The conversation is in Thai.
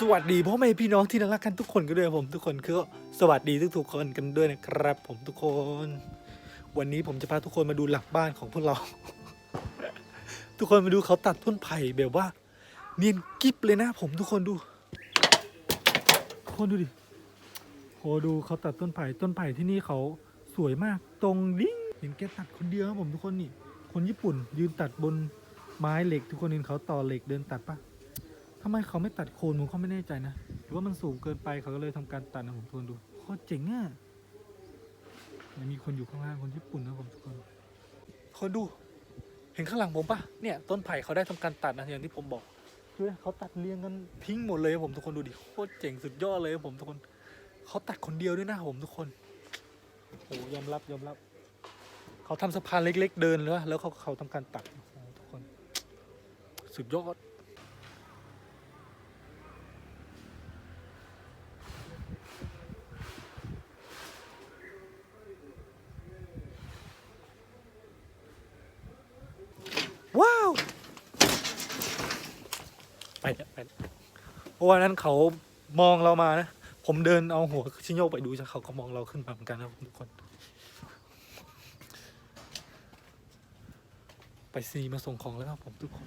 สวัสดีพ่อแม่พี่น้องที่น่ารักกันทุกคนกันด้วยผมทุกคนคือสวัสดีทุกๆคนกันด้วยนะครับ ผมทุกคน วันนี้ผมจะพาทุกคนมาดูหลักบ้านของพวกเรา ทุกคนมาดูเขาตัดต้นไผ่แบบว่า เนียนกิ๊บเลยนะ ผมทุกคนดูทุกคนดูดิโหดูเขาตัดต้นไผ่ต้นไผ่ที่นี่เขาสวยมากตรงดิ้งเห็นแกตัดคนเดียวครับผมทุกคนนี่คนญี่ปุ่น ยืนตัดบนไม้เหล็ก ทุกคนเห็นเขาต่อเหล็กเดินตัดปะ ทำไมเขาไม่ตัดโคนผมก็ไม่แน่ใจนะหรือว่ามันสูงเกินไปเขาก็เลยทำการตัดนะผมทุกคนดูโคตรเจ๋งอะยังมีคนอยู่ข้างล่างคนญี่ปุ่นนะผมทุกคนคนดู เห็นข้างหลังผมปะเนี่ยต้นไผ่เขาได้ทำการตัดนะอย่างที่ผมบอกดูดิเขาตัดเรียงกันทิ้งหมดเลยผมทุกคนดูดิโคตรเจ๋งสุดยอดเลยผมทุกคนเขาตัดคนเดียวด้วยนะผมทุกคนโอ้ยอมรับยอมรับ เขาทำสะพานเล็ก ๆ เดินแล้วแล้วเขาเขาทำการตัดทุกคน สุดยอด ว้าว ไปเนี่ยไปเนี่ยเพราะว่านั้นเขามองเรามานะ ผมเดินเอาหัวชิโยกไปดูจะเขาก็มองเราขึ้นมาเหมือนกันนะทุกคน ไปซีมาส่งของแล้วครับผมทุกคน